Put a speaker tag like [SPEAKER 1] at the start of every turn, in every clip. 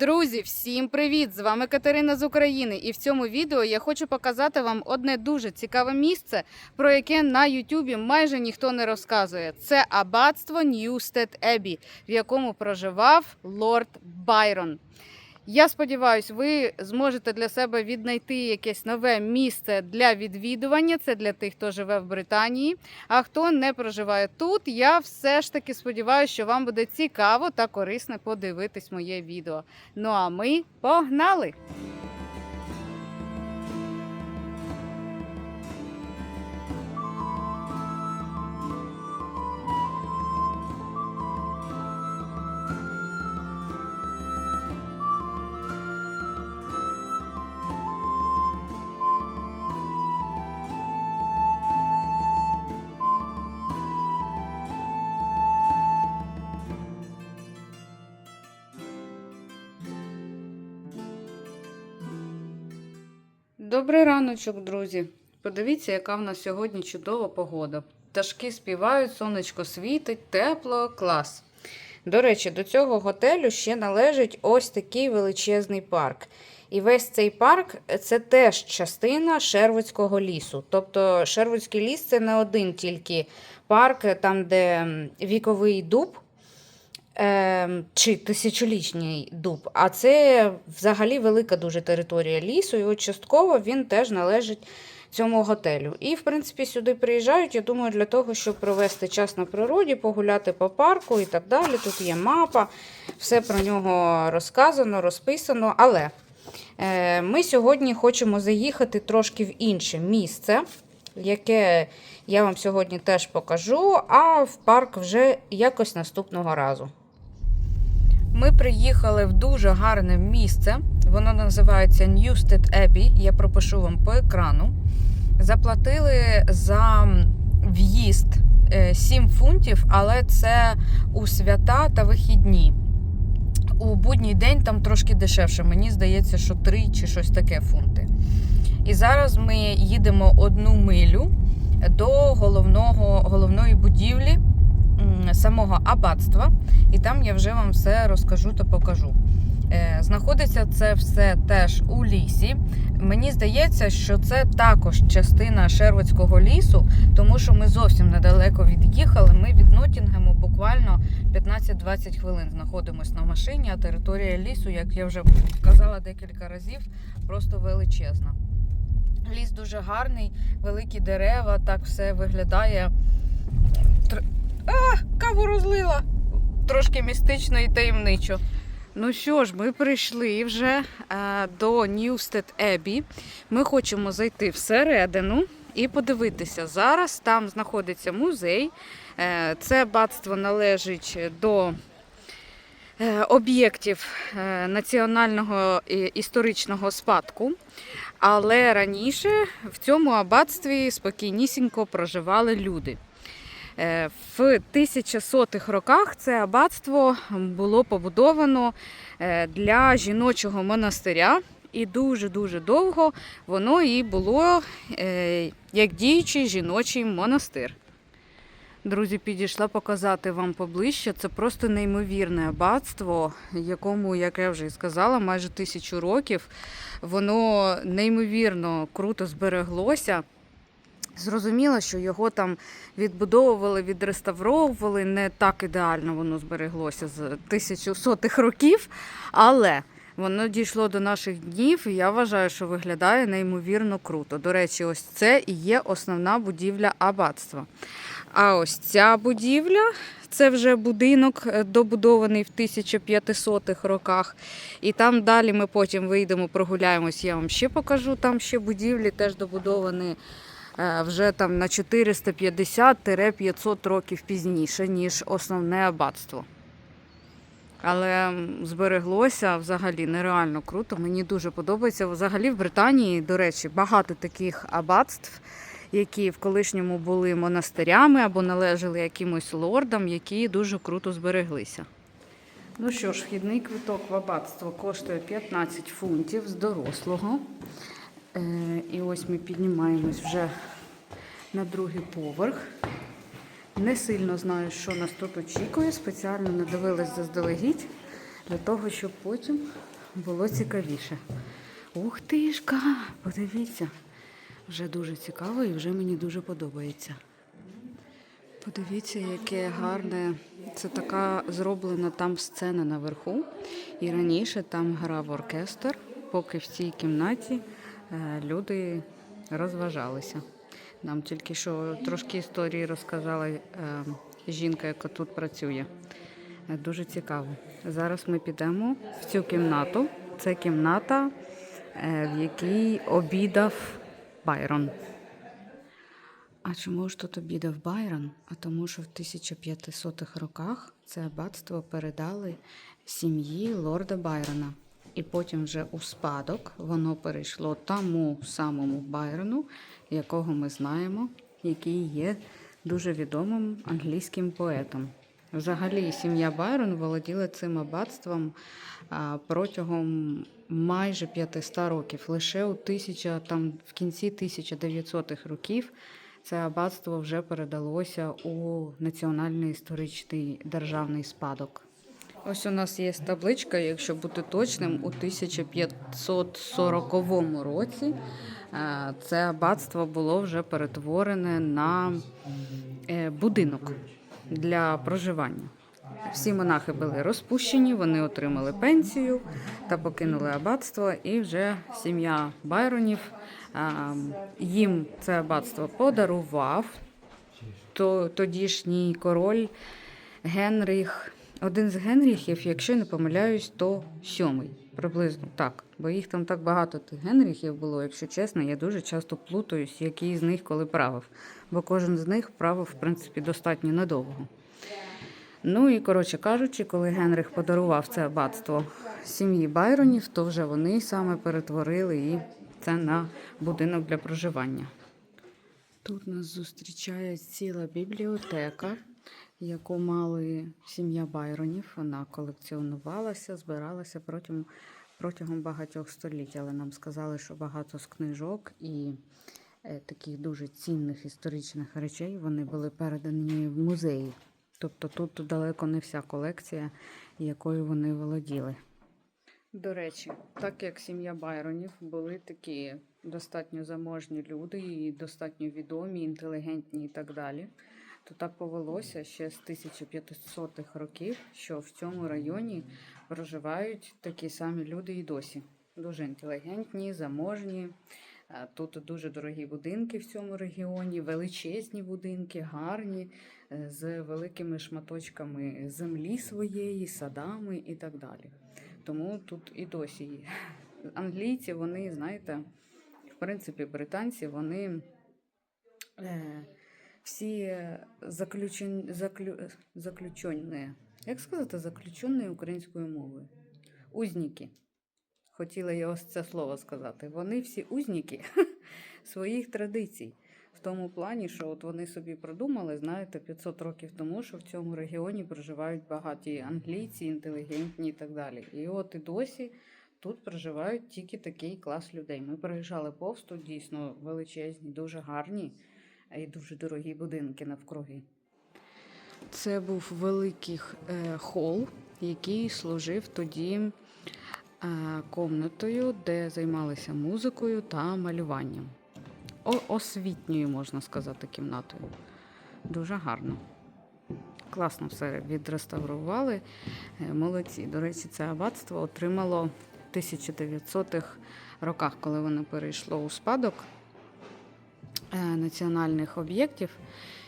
[SPEAKER 1] Друзі, всім привіт! З вами Катерина з України. І в цьому відео я хочу показати вам одне дуже цікаве місце, про яке на Ютубі майже ніхто не розказує. Це аббатство Ньюстед Ебі, в якому проживав лорд Байрон. Я сподіваюся, ви зможете для себе віднайти якесь нове місце для відвідування. Це для тих, хто живе в Британії. А хто не проживає тут, я все ж таки сподіваюся, що вам буде цікаво та корисно подивитись моє відео. Ну а ми погнали! Добрий раночок, друзі. Подивіться, яка в нас сьогодні чудова погода. Пташки співають, сонечко світить, тепло, клас. До речі, до цього готелю ще належить ось такий величезний парк. І весь цей парк це теж частина Шервудського лісу. Тобто Шервудський ліс це не один тільки парк, там, де віковий дуб чи тисячолітній дуб, а це взагалі велика дуже територія лісу, і от частково він теж належить цьому готелю. І, в принципі, сюди приїжджають, я думаю, для того, щоб провести час на природі, погуляти по парку і так далі. Тут є мапа, все про нього розказано, розписано. Але е, ми сьогодні хочемо заїхати трошки в інше місце, яке я вам сьогодні теж покажу, а в парк вже якось наступного разу. Ми приїхали в дуже гарне місце. Воно називається Newstead Abbey. Я пропишу вам по екрану. Заплатили за в'їзд е, 7 фунтів, але це у свята та вихідні. У будній день там трошки дешевше. Мені здається, що 3 чи щось таке фунти. І зараз ми їдемо одну милю до головного, головної будівлі самого аббатства, і там я вже вам все розкажу та покажу. Е, Знаходиться це все теж у лісі. Мені здається, що це також частина Шервудського лісу, тому що ми зовсім недалеко від'їхали. Ми від Ноттінгему буквально 15-20 хвилин знаходимося на машині, а територія лісу, як я вже казала декілька разів, просто величезна. Ліс дуже гарний, великі дерева, так все виглядає. А, каву розлила! Трошки містично і таємничо. Ну що ж, ми прийшли вже е, до Ньюстед Ебі. Ми хочемо зайти всередину і подивитися. Зараз там знаходиться музей. Е, це батство належить до е, об'єктів національного історичного спадку. Але раніше в цьому аббатстві спокійнісінько проживали люди. Е, В 1100-х роках це аббатство було побудовано е, для жіночого монастиря, і дуже-дуже довго воно і було е, як діючий жіночий монастир. Друзі, підійшла показати вам поближче. Це просто неймовірне аббатство, якому, як я вже і сказала, майже тисячу років. Воно неймовірно круто збереглося. Зрозуміло, що його там відбудовували, відреставровували. Не так ідеально воно збереглося з тисячу сотих років, але воно дійшло до наших днів, і я вважаю, що виглядає неймовірно круто. До речі, ось це і є основна будівля аббатства. А ось ця будівля це вже будинок е, добудований в 1500-х роках. І там далі ми потім вийдемо, прогуляємось. Я вам ще покажу. Там ще будівлі теж добудовані вже там на 450-500 років пізніше, ніж основне аббатство. Але збереглося взагалі нереально круто. Мені дуже подобається. Взагалі в Британії, до речі, багато таких аббатств, які в колишньому були монастирями або належали якимось лордам, які дуже круто збереглися. Ну що ж, вхідний квиток в аббатство коштує 15 фунтів з дорослого. Е, і ось ми піднімаємось вже на другий поверх. Не сильно знаю, що нас тут очікує. Спеціально не дивилась заздалегідь Для того, щоб потім було цікавіше. Ух тишка! Подивіться. Вже дуже цікаво і вже мені дуже подобається. Подивіться, яке гарне. Це така зроблена там сцена наверху. І раніше там грав оркестр, поки в цій кімнаті люди розважалися. Нам тільки що трошки історії розказала е, жінка, яка тут працює. Е, Дуже цікаво. Зараз ми підемо в цю кімнату. Це кімната, е, в якій обідав Байрон. А чому ж тут обідав Байрон? А тому, що в 1500-х роках це аббатство передали сім'ї лорда Байрона. І потім вже у спадок воно перейшло тому самому Байрону, якого ми знаємо, який є дуже відомим англійським поетом. Взагалі, сім'я Байрон володіла цим аббатством протягом майже 500 років. Лише у тисяча, там, в кінці 1900-х років це аббатство вже передалося у національний історичний державний спадок. Ось у нас є табличка, якщо бути точним, у 1540 році е, це аббатство було вже перетворене на е, будинок для проживання. Всі монахи були розпущені, вони отримали пенсію та покинули аббатство, і вже сім'я Байронів їм це аббатство подарував. Тодішній король Генріх, один з Генріхів, якщо не помиляюсь, то сьомий. Приблизно так. Бо їх там так багато тих Генріхів було, якщо чесно, я дуже часто плутаюсь, який з них коли правив. Бо кожен з них правив, в принципі, достатньо недовго. Ну і коротше кажучи, коли Генрих подарував це аббатство сім'ї Байронів, то вже вони саме перетворили і це на будинок для проживання. Тут нас зустрічає ціла бібліотека, яку мали сім'я Байронів. Вона колекціонувалася, збиралася протягом, протягом багатьох століть, але нам сказали, що багато з книжок і е, таких дуже цінних історичних речей вони були передані в музеї. Тобто тут далеко не вся колекція, якою вони володіли. До речі, так як сім'я Байронів були такі достатньо заможні люди і достатньо відомі, інтелігентні і так далі, то так повелося ще з 1500-х років, що в цьому районі проживають такі самі люди і досі. Дуже інтелігентні, заможні. Е, Тут дуже дорогі будинки в цьому регіоні, величезні будинки, гарні, е, з великими шматочками землі своєї, садами і так далі. Тому тут і досі є. англійці, вони, знаєте, в принципі, британці, вони е, всі заключен, заклю, заключені, як сказати, заключені українською мовою. Узніки. Хотіла я ось це слово сказати. Вони всі узніки своїх традицій. В тому плані, що от вони собі придумали, знаєте, 500 років тому, що в цьому регіоні проживають багаті англійці, інтелігентні і так далі. І от і досі тут проживають тільки такий клас людей. Ми проїжджали повз, тут дійсно величезні, дуже гарні і дуже дорогі будинки навкруги. Це був великий е, хол, який служив тоді е, комнатою, де займалися музикою та малюванням. О, освітньою, можна сказати, кімнатою. Дуже гарно. Класно все відреставрували. Е, Молодці. До речі, це аббатство отримало в 1900-х роках, коли воно перейшло у спадок національних об'єктів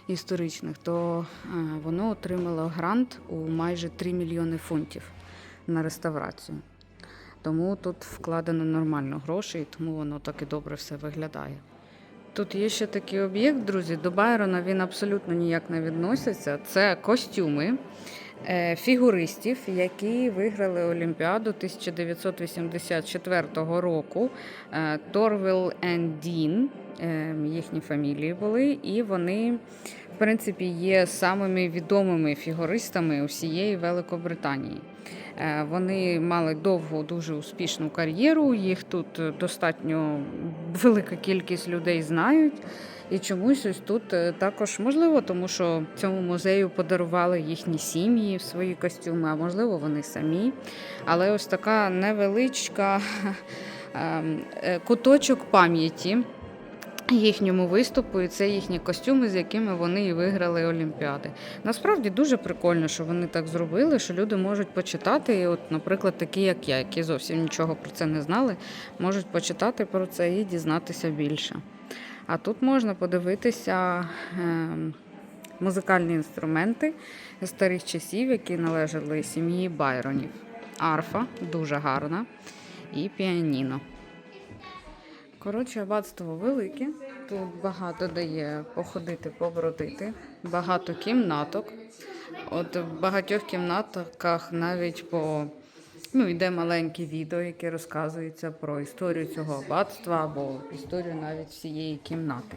[SPEAKER 1] історичних, то е, воно отримало грант у майже 3 мільйони фунтів на реставрацію. Тому тут вкладено нормально грошей, тому воно так і добре все виглядає. Тут є ще такий об'єкт, друзі. До Байрона він абсолютно ніяк не відноситься. Це костюми е, фігуристів, які виграли Олімпіаду 1984 року. Е, Торвіл and Дін, е, їхні фамілії були, і вони, в принципі, є самими відомими фігуристами усієї Великобританії. Е, Вони мали довгу, дуже успішну кар'єру. Їх тут е, достатньо велика кількість людей знають. І чомусь ось тут е, також можливо, тому що цьому музею подарували їхні сім'ї свої костюми, а можливо, вони самі. Але ось така невеличка ем, е, куточок пам'яті їхньому виступу, і це їхні костюми, з якими вони і виграли Олімпіади. Насправді дуже прикольно, що вони так зробили, що люди можуть почитати. І, от, наприклад, такі, як я, які зовсім нічого про це не знали, можуть почитати про це і дізнатися більше. А тут можна подивитися ем, музикальні інструменти старих часів, які належали сім'ї Байронів. Арфа дуже гарна, і піаніно. Коротше, аббатство велике. Тут багато дає походити, побродити, багато кімнаток. От в багатьох кімнатках навіть по ну, йде маленьке відео, яке розказується про історію цього аббатства або історію навіть всієї кімнати.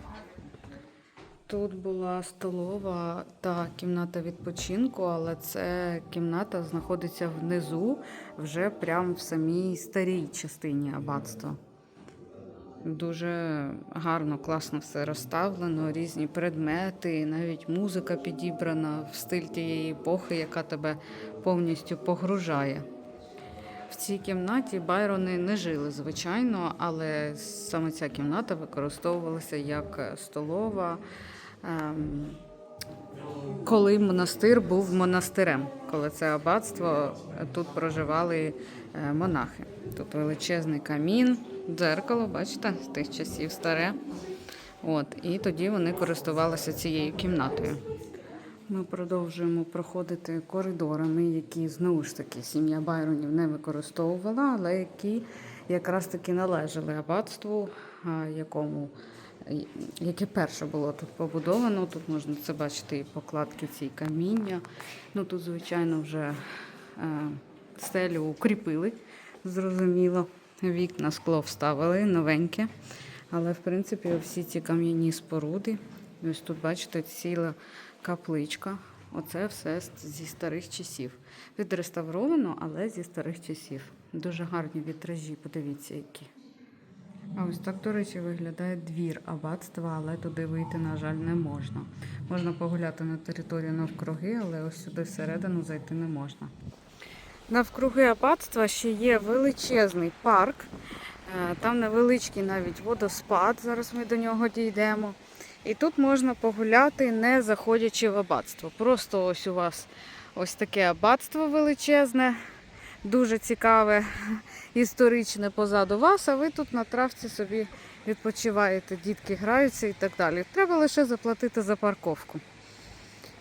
[SPEAKER 1] Тут була столова та кімната відпочинку, але це кімната знаходиться внизу, вже прямо в самій старій частині аббатства. Дуже гарно, класно все розставлено, різні предмети, навіть музика підібрана в стиль тієї епохи, яка тебе повністю погружає. В цій кімнаті Байрони не жили, звичайно, але саме ця кімната використовувалася як столова, ем, коли монастир був монастирем, коли це аббатство, тут проживали е, монахи. Тут величезний камін, дзеркало, бачите, з тих часів старе. От, і тоді вони користувалися цією кімнатою. Ми продовжуємо проходити коридорами, які знову ж таки сім'я Байронів не використовувала, але які якраз таки належали аббатству, якому яке перше було тут побудовано. Тут можна це бачити і покладки ці каміння. Ну тут, звичайно, вже е, стелю укріпили, зрозуміло. Вікна скло вставили новеньке. Але, в принципі, всі ці кам'яні споруди. Ось тут, бачите, ціла капличка. Оце все зі старих часів. Відреставровано, але зі старих часів. Дуже гарні вітражі, подивіться, які. А ось так, до речі, виглядає двір аббатства, але туди вийти, на жаль, не можна. Можна погуляти на територію навкруги, але ось сюди всередину зайти не можна. Навкруги аббатства ще є величезний парк. Е, Там невеличкий навіть водоспад. Зараз ми до нього дійдемо. І тут можна погуляти, не заходячи в аббатство. Просто ось у вас ось таке аббатство величезне, дуже цікаве, історичне позаду вас, а ви тут на травці собі відпочиваєте, дітки граються і так далі. Треба лише заплатити за парковку.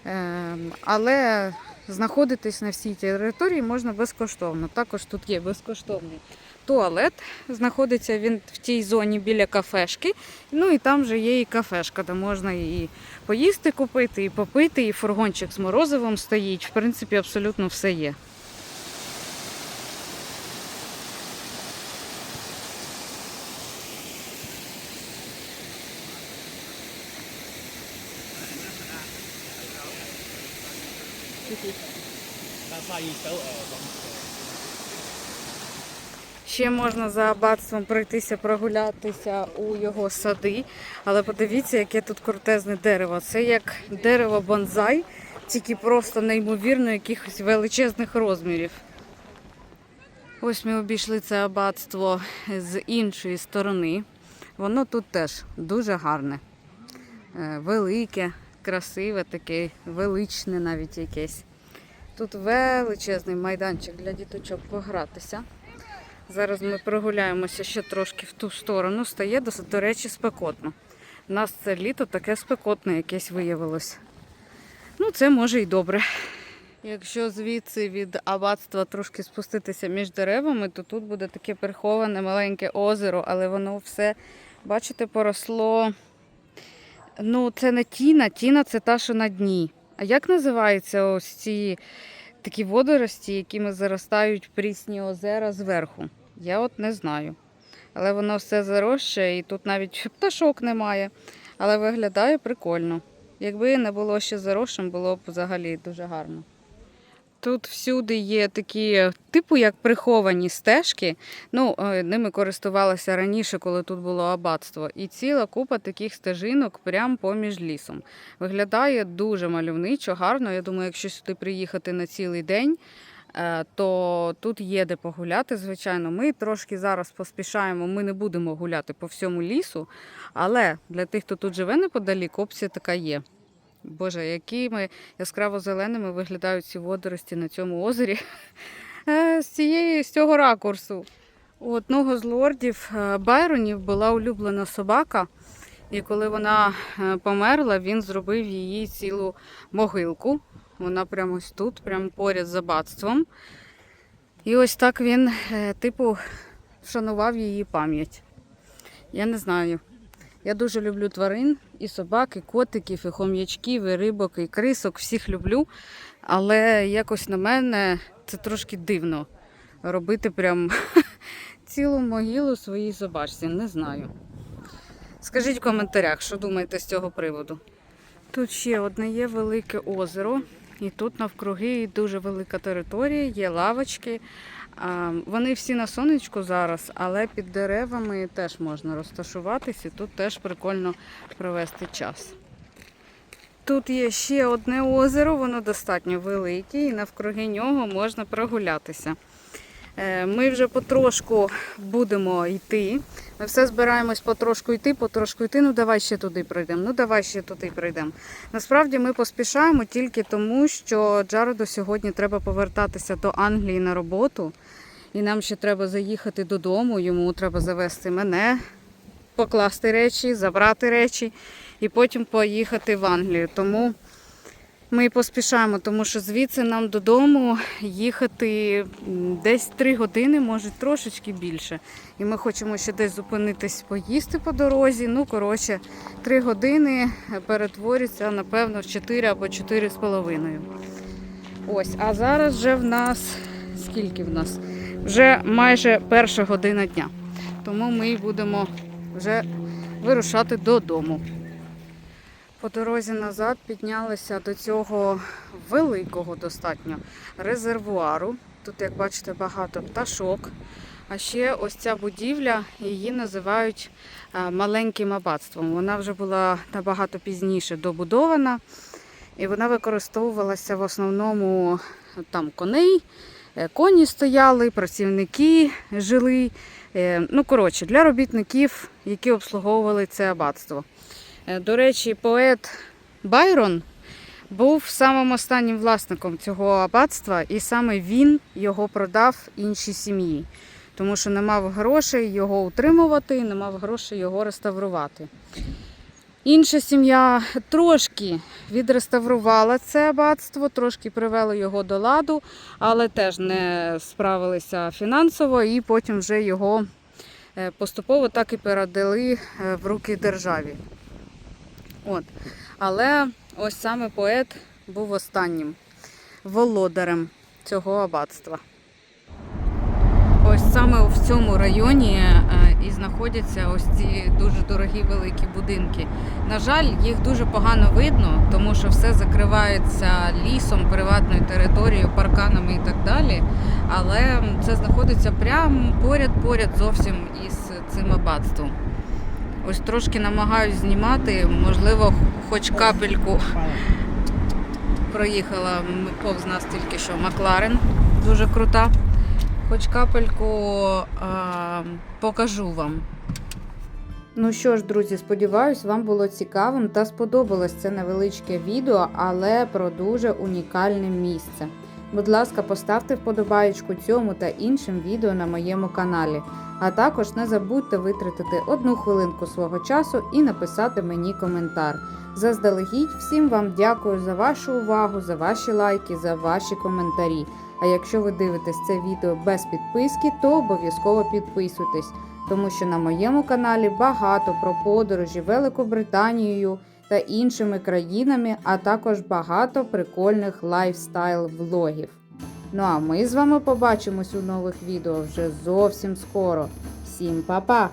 [SPEAKER 1] Ем, Але знаходитись на всій території можна безкоштовно. Також тут є безкоштовний туалет. Знаходиться він в тій зоні біля кафешки. Ну і там же є і кафешка, де можна і поїсти купити, і попити, і фургончик з морозивом стоїть. В принципі, абсолютно все є. Ще можна за аббатством пройтися, прогулятися у його сади. Але подивіться, яке тут крутезне дерево. Це як дерево бонзай, тільки просто неймовірно якихось величезних розмірів. Ось ми обійшли це аббатство з іншої сторони. Воно тут теж дуже гарне, Е, велике, красиве, таке, величне навіть якесь. Тут величезний майданчик для діточок погратися. Зараз ми прогуляємося ще трошки в ту сторону. Стає досить, до речі, спекотно. У нас це літо таке спекотне якесь виявилось. Ну, це може і добре. Якщо звідси від аббатства трошки спуститися між деревами, то тут буде таке приховане маленьке озеро, але воно все, бачите, поросло. Ну, це не тіна, тіна це та, що на дні. А як називаються ось ці такі водорості, якими заростають прісні озера зверху? Я от не знаю. Але воно все заросше і тут навіть пташок немає. Але виглядає прикольно. Якби не було ще заросшим, було б взагалі дуже гарно. Тут всюди є такі, типу, як приховані стежки. Ну, е, ними користувалася раніше, коли тут було аббатство. І ціла купа таких стежинок прямо поміж лісом. Виглядає дуже мальовничо, гарно. Я думаю, якщо сюди приїхати на цілий день, е, то тут є де погуляти. Звичайно, ми трошки зараз поспішаємо. Ми не будемо гуляти по всьому лісу, але для тих, хто тут живе неподалік, опція така є. Боже, якими яскраво зеленими виглядають ці водорості на цьому озері Е, з цієї з цього ракурсу. У одного з лордів е, Байронів була улюблена собака, і коли вона е, померла, він зробив її цілу могилку. Вона прямо ось тут, прямо поряд з аббатством. І ось так він, типу, вшанував її пам'ять. Я не знаю. Я дуже люблю тварин, і собак, і котиків, і хом'ячків, і рибок, і крисок. Всіх люблю. Але якось на мене це трошки дивно робити прям цілу могилу своїй собачці. Не знаю. Скажіть в коментарях, що думаєте з цього приводу. Тут ще одне є велике озеро, і тут навкруги дуже велика територія, є лавочки. Вони всі на сонечку зараз, але під деревами теж можна розташуватися, тут теж прикольно провести час. Тут є ще одне озеро, воно достатньо велике, і навкруги нього можна прогулятися. Е, Ми вже потрошку будемо йти. Ми все збираємось потрошку йти, потрошку йти. Ну давай ще туди пройдемо. Ну давай ще туди пройдемо. Насправді ми поспішаємо тільки тому, що Джареду сьогодні треба повертатися до Англії на роботу. І нам ще треба заїхати додому. Йому треба завести мене, покласти речі, забрати речі і потім поїхати в Англію. Тому ми поспішаємо, тому що звідси нам додому їхати десь 3 години, може трошечки більше. І ми хочемо ще десь зупинитись, поїсти по дорозі. Ну, коротше, 3 години перетворюється, напевно, в 4 або 4 з половиною. Ось, а зараз вже в нас скільки в нас? Вже майже перша година дня. Тому ми будемо вже вирушати додому. По дорозі назад піднялися до цього великого достатньо резервуару. Тут, як бачите, багато пташок. А ще ось ця будівля, її називають е, маленьким аббатством. Вона вже була набагато пізніше добудована. І вона використовувалася в основному там коней, е, коні стояли, працівники жили. Е, Ну, коротше, для робітників, які обслуговували це аббатство. Е, До речі, поет Байрон був самим останнім власником цього аббатства, і саме він його продав іншій сім'ї, тому що не мав грошей його утримувати, не мав грошей його реставрувати. Інша сім'я трошки відреставрувала це аббатство, трошки привели його до ладу, але теж не справилися фінансово, і потім вже його е, поступово так і передали е, в руки державі. От. Але ось саме поет був останнім володарем цього аббатства. Ось саме в цьому районі е, і знаходяться ось ці дуже дорогі великі будинки. На жаль, їх дуже погано видно, тому що все закривається лісом, приватною територією, парканами і так далі. Але це знаходиться прямо поряд-поряд зовсім із цим аббатством. Ось трошки намагаюсь знімати, можливо, хоч капельку проїхала повз нас тільки що Макларен, дуже крута. Хоч капельку а, покажу вам. Ну що ж, друзі, сподіваюсь, вам було цікавим та сподобалось це невеличке відео, але про дуже унікальне місце. Будь ласка, поставте вподобаєчку цьому та іншим відео на моєму каналі. А також не забудьте витратити одну хвилинку свого часу і написати мені коментар. Заздалегідь всім вам дякую за вашу увагу, за ваші лайки, за ваші коментарі. А якщо ви дивитесь це відео без підписки, то обов'язково підписуйтесь, тому що на моєму каналі багато про подорожі Великобританією та іншими країнами, а також багато прикольних лайфстайл-влогів. Ну а ми з вами побачимось у нових відео вже зовсім скоро. Всім па-па!